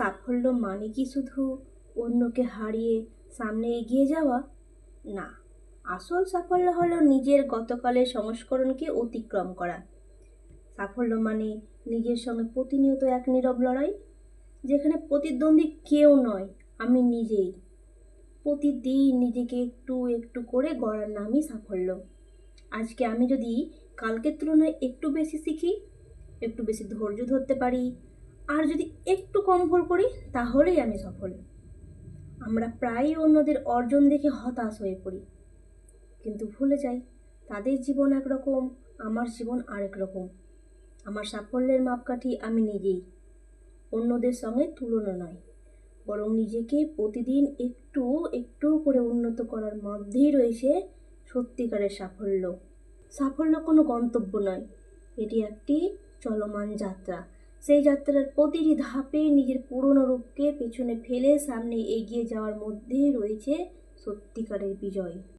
সাফল্য মানে কি শুধু অন্যকে হারিয়ে সামনে এগিয়ে যাওয়া? না, আসল সাফল্য হলো নিজের গতকালের সংস্করণকে অতিক্রম করা। সাফল্য মানে নিজের সঙ্গে প্রতিনিয়ত এক নীরব লড়াই, যেখানে প্রতিদ্বন্দ্বী কেউ নয়, আমি নিজেই। প্রতিদিন নিজেকে একটু একটু করে গড়ার নামই সাফল্য। আজকে আমি যদি কালকের তুলনায় একটু বেশি শিখি, একটু বেশি ধৈর্য ধরতে পারি আর যদি একটু কম ভুল করি, তাহলেই আমি সফল। আমরা প্রায়ই অন্যদের অর্জন দেখে হতাশ হয়ে পড়ি। কিন্তু ভুলে যাই, তাদের জীবন একরকম, আমার জীবন আরেক রকম। আমার সাফল্যের মাপকাঠি আমি নিজেই। অন্যদের সঙ্গে তুলনা নয়, বরং নিজেকে প্রতিদিন একটু একটু করে উন্নত করার মধ্যেই রয়েছে সত্যিকারের সাফল্য। সাফল্য কোনো গন্তব্য নয়, এটি একটি চলমান যাত্রা। সেই যাত্রার প্রতিটি ধাপে নিজের পুরনো রূপকে পেছনে ফেলে সামনে এগিয়ে যাওয়ার মধ্যেই রয়েছে সত্যিকারের বিজয়।